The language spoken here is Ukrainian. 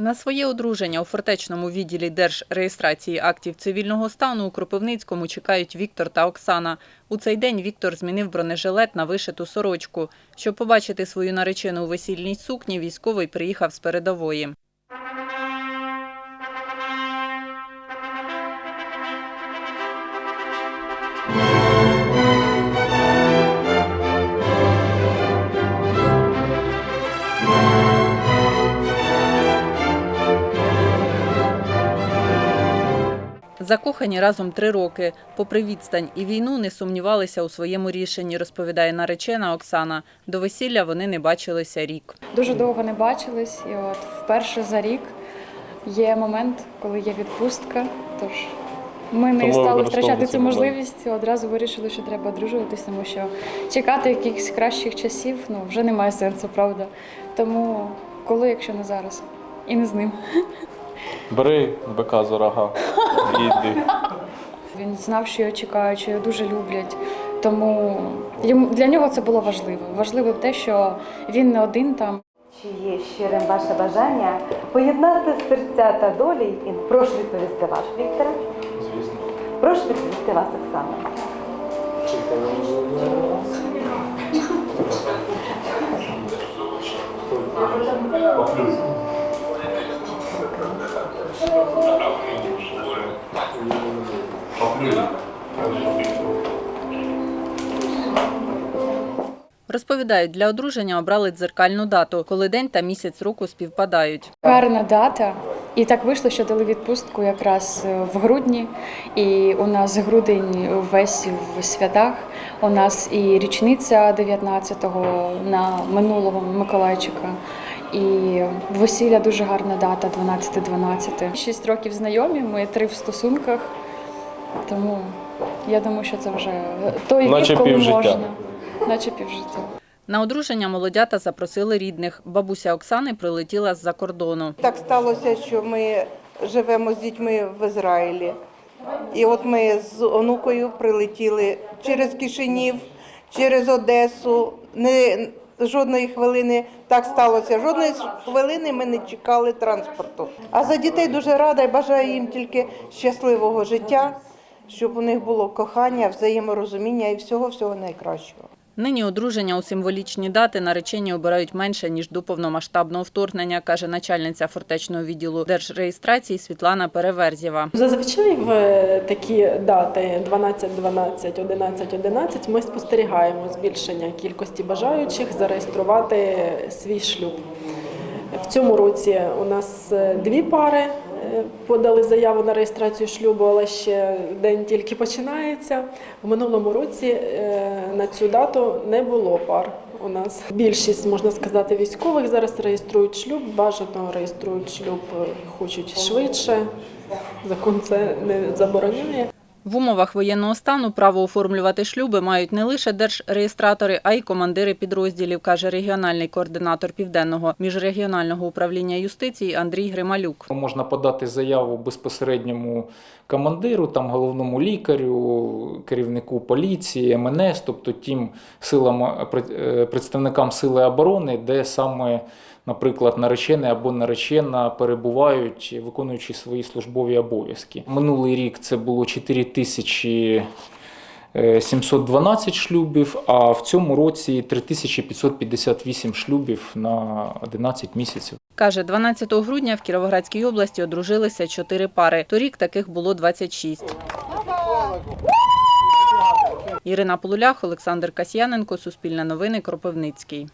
На своє одруження у фортечному відділі держреєстрації актів цивільного стану у Кропивницькому чекають Віктор та Оксана. У цей день Віктор змінив бронежилет на вишиту сорочку. Щоб побачити свою наречену у весільній сукні, військовий приїхав з передової. Закохані разом три роки. Попри відстань і війну не сумнівалися у своєму рішенні, розповідає наречена Оксана. До весілля вони не бачилися рік. Дуже довго не бачились, і от вперше за рік є момент, коли є відпустка. Тож ми не Тому стали втрачати цю можливість. Одразу вирішили, що треба одружуватись, тому що чекати якихось кращих часів ну вже немає сенсу, правда. Тому коли, якщо не зараз, і не з ним. Бери бика за рога і. Він знав, що його чекають, що його дуже люблять. Тому йому для нього це було важливо. Важливо те, що він не один там. Чи є щирим ваше бажання поєднати серця та долі? І прошу відповісти вас, Віктора. Звісно. Прошу відповісти вас, Оксана. Розповідають, для одруження обрали дзеркальну дату, коли день та місяць року співпадають. Гарна дата. І так вийшло, що дали відпустку якраз е, в грудні. І у нас грудень весь в святах. У нас і річниця 19-го на минулого Миколайчика. І весілля дуже гарна дата 12-12. Шість років знайомі, ми три в стосунках. Тому я думаю, що це вже той Наче вік, коли півжиття. можна. Наче півжиття. На одруження молодята запросили рідних. Бабуся Оксани прилетіла з-за кордону. Так сталося, що ми живемо з дітьми в Ізраїлі. І от ми з онукою прилетіли через Кишинів, через Одесу. Не, жодної хвилини так сталося. Жодної хвилини ми не чекали транспорту. А за дітей дуже рада і бажаю їм тільки щасливого життя, щоб у них було кохання, взаєморозуміння і всього всього найкращого. Нині одруження у символічні дати наречені обирають менше ніж до повномасштабного вторгнення, каже начальниця фортечного відділу держреєстрації Світлана Переверзєва. Зазвичай в е, такі дати 12-12, 11-11 ми спостерігаємо збільшення кількості бажаючих зареєструвати свій шлюб. В цьому році у нас е, дві пари подали заяву на реєстрацію шлюбу, але ще день тільки починається. В минулому році е, на цю дату не було пар. У нас більшість, можна сказати, військових зараз реєструють шлюб, бажано реєструють шлюб, е, хочуть швидше. Закон це не забороняє. В умовах воєнного стану право оформлювати шлюби мають не лише держреєстратори, а й командири підрозділів, каже регіональний координатор південного міжрегіонального управління юстиції Андрій Грималюк. Можна подати заяву безпосередньому командиру, там головному лікарю, керівнику поліції, МНС, тобто тим силам е, пред- представникам сили оборони, де саме, наприклад, наречений або наречена перебувають, виконуючи свої службові обов'язки. Минулий рік це було 4 тисячі. е, 712 шлюбів, а в цьому році 3558 шлюбів на 11 місяців. Каже, 12 грудня в Кіровоградській області одружилися чотири пари. Торік таких було 26. Ірина Полулях, Олександр Касьяненко, Суспільне новини, Кропивницький.